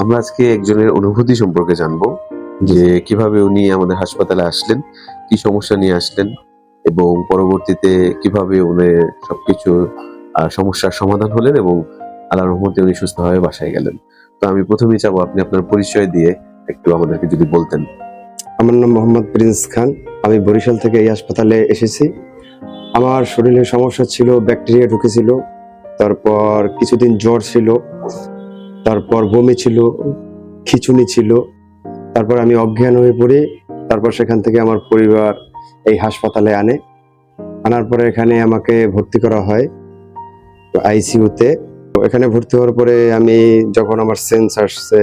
আমরা আজকে একজনের অনুভূতি সম্পর্কে জানব, যে কীভাবে উনি আমাদের হাসপাতালে আসলেন, কি সমস্যা নিয়ে আসলেন, এবং পরবর্তীতে কীভাবে উনি সবকিছু সমস্যার সমাধান হলেন এবং আল্লাহ রহমতে উনি সুস্থভাবে বাসায় গেলেন। তো আমি প্রথমেই চাবো আপনি আপনার পরিচয় দিয়ে একটু আমাদেরকে যদি বলতেন। আমার নাম মোহাম্মদ প্রিন্স খান, আমি বরিশাল থেকে এই হাসপাতালে এসেছি। আমার শরীরে সমস্যা ছিল, ব্যাকটেরিয়া ঢুকেছিল, তারপর কিছুদিন জ্বর ছিল। তারপর বমি ছিল, খিচুনি ছিল। তারপর আমি অজ্ঞান হয়ে পড়ি। তারপর সেখান থেকে আমার পরিবার এই হাসপাতালে আনে। আনার পরে এখানে আমাকে ভর্তি করা হয় আইসিইউতে। এখানে ভর্তি হওয়ার পরে আমি যখন আমার সেন্স আসছে,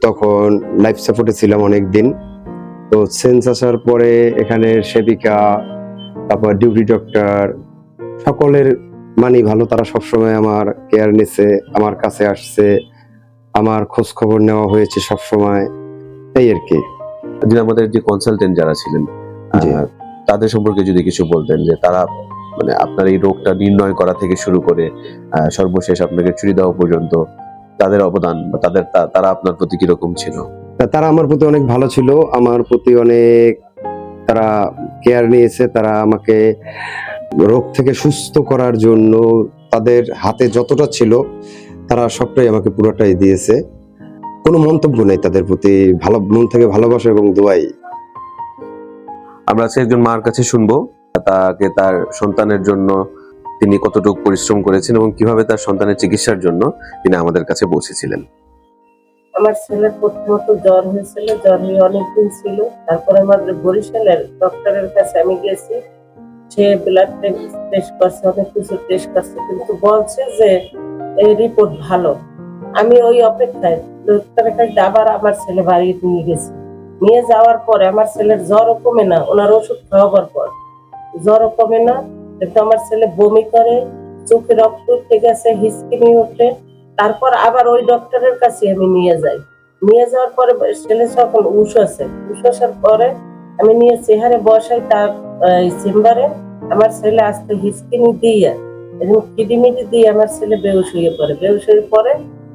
তখন লাইফ সাপোর্টে ছিলাম অনেক দিন তো সেন্স আসার পরে এখানে সেবিকা, তারপর ডিউটি ডক্টর, সকলের মানি ভালো তারা সবসময় আমার কেয়ার নিছে আমার কাছে আসছে আমার খোঁজ খবর নেওয়া হয়েছে সবসময়। এই আর কি। যে আমাদের যে কনসালটেন্ট যারা ছিলেন তাদের সম্পর্কে যদি কিছু বলতেন যে তারা মানে আপনার এই রোগটা নির্ণয় করা থেকে শুরু করে সর্বশেষ আপনাকে ছুরি দেওয়া পর্যন্ত তাদের অবদান বা তাদের তারা আপনার প্রতি কীরকম ছিল? তা তারা আমার প্রতি অনেক ভালো ছিল আমার প্রতি অনেক তারা কেয়ার নিয়েছে তারা আমাকে রোগ থেকে সুস্থ করার জন্য তাদের হাতে যতটা ছিল তারা সবটাই আমাকে পুরোটাই দিয়েছে। কোনো মন্তব্য নেই তাদের প্রতি। ভালো মন থেকে ভালোবাসা এবং দোয়াই। আমরা আজকে একজন মার কাছে শুনব তাকে তার সন্তানের জন্য তিনি কতটুকু পরিশ্রম করেছেন এবং কীভাবে তার সন্তানের চিকিৎসার জন্য তিনি আমাদের কাছে পৌঁছেছিলেন। আমার ছেলের প্রথমত জ্বর হয়েছিল জ্বর হয়ে অনেকদিন ছিল। তারপরে আমাদের বরিশালের ডক্টরের কাছে আমি গেছি। সে ব্লাড টেস্ট করছে, অনেক কিছু টেস্ট করছে, কিন্তু বলছে যে এই রিপোর্ট ভালো। আমি ওই অপেক্ষায় আবার আমার ছেলে বাড়ি নিয়ে নিয়ে যাওয়ার পরে আমার ছেলের জ্বরও কমে না, ওনার ওষুধ খাওয়াবার পর। জ্বরও কমে না, কিন্তু আমার ছেলে বমি করে, চোখে রক্ত উঠে গেছে, হিসকিনি ওঠে। তারপর আবার ওই ডক্টরের কাছে আমি নিয়ে যাই। নিয়ে যাওয়ার পরে ছেলে যখন উস আছে উস আসার পরে আমি নিয়ে চেহারে বসাই তার চেম্বারে। আমার ছেলে আসতে হিসকিনি দিয়ে এবং কিডিমিডি দিয়ে আমার ছেলে বেউস হয়ে পড়ে। বেউস হয়ে পরে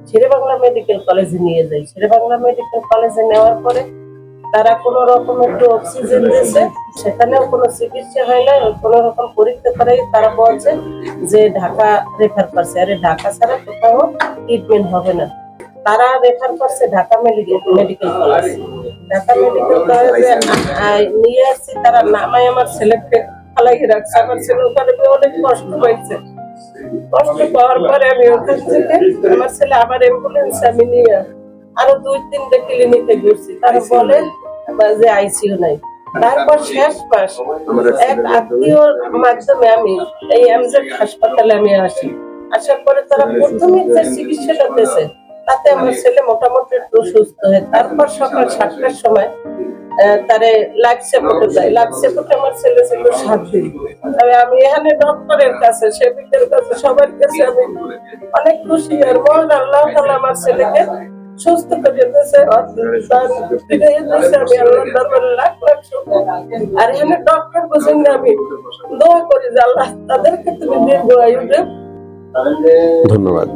শেরে বাংলা মেডিকেল কলেজে নিয়ে যাই শেরে বাংলা মেডিকেল কলেজে নেওয়ার পরে তারা কোন রকম একটু অক্সিজেন দিয়েছে, সেখানেও কোনো চিকিৎসা হয় না কোন রকম পরীক্ষা করে তারা বলছে যে ঢাকা রেফার করছে। আরে ঢাকা ছাড়া কোথাও ট্রিটমেন্ট হবে না। তারা রেফার করছে ঢাকা মেডিকেল মেডিকেল কলেজ নিয়ে আসছি তারা নামায় আমার অনেক কষ্ট কষ্ট পাওয়ার পরে আমি আমার ছেলে আবার অ্যাম্বুলেন্স আমি নিয়ে আরও দুই তিনটে ক্লিনিকে ঘুরছি তারা বলে যে আইসিইউ নাই তারপর শেষ মাস এক আত্মীয়র মাধ্যমে আমি, এই এমজেড হাসপাতালে আমি আসি। আসার পরে তারা প্রথমে চিকিৎসাটা দিয়েছে তাতে আমার ছেলে মোটামুটি একটু সুস্থ হয় তারপর সকাল সাতটার সময় তারে লাগছে ফুটে যায়। লাগছে ফুটে আমার ছেলে ছিল সাত তবে আমি এখানে ডক্টরের কাছে সেবিকের কাছে সবার কাছে আমি অনেক খুশি আর আল্লাহ আমার ছেলেকে সুস্থ করে দিয়েছে। ফিরে দিয়েছে আমি আল্লাহর দরবারে লাখ লাখ আর এখানে ডক্টর বলছেন আমি দোয়া করি যে আল্লাহ তাদেরকে তুমি দীর্ঘ আয়ু ধন্যবাদ।